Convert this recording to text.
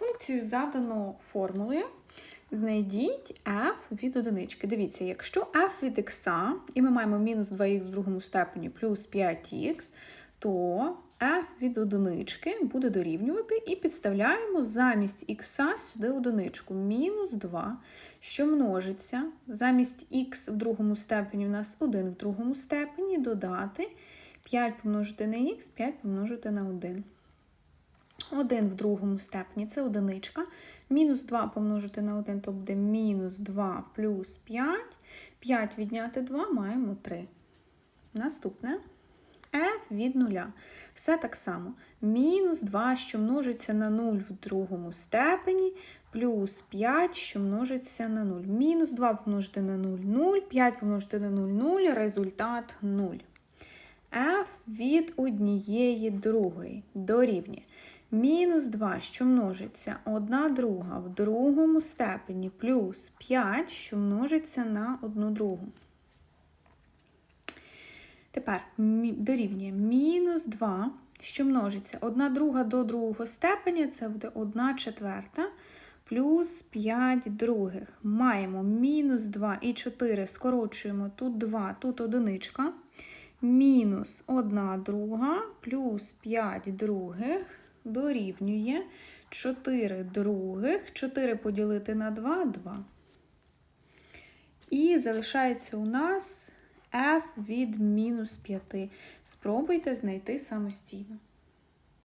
Функцію задано формулою. Знайдіть f від одинички. Дивіться, якщо f від x, і ми маємо мінус 2х в другому степені плюс 5х, то f від одинички буде дорівнювати і підставляємо замість х сюди одиничку. Мінус 2, що множиться. Замість х в другому степені у нас 1 в другому степені додати 5 помножити на х, 5 помножити на 1. 1 в другому степені це одиничка. Мінус 2 помножити на 1, то буде мінус 2 плюс 5. 5 відняти 2 маємо 3. Наступне f від 0. Все так само. Мінус 2, що множиться на 0 в другому степені, плюс 5, що множиться на 0. Мінус 2 помножити на 0 0, 5 помножити на 0 0, результат 0. f від однієї другої дорівнює. Мінус 2, що множиться 1 друга в другому степені, плюс 5, що множиться на 1 другу. Тепер дорівнює мінус 2, що множиться 1 друга до другого степеня, це буде 1 четверта, плюс 5 других. Маємо мінус 2 і 4, скорочуємо тут 2, тут одиничка. Мінус 1 друга плюс 5 других дорівнює 4 других. 4 поділити на 2 2. І залишається у нас f від мінус 5. Спробуйте знайти самостійно.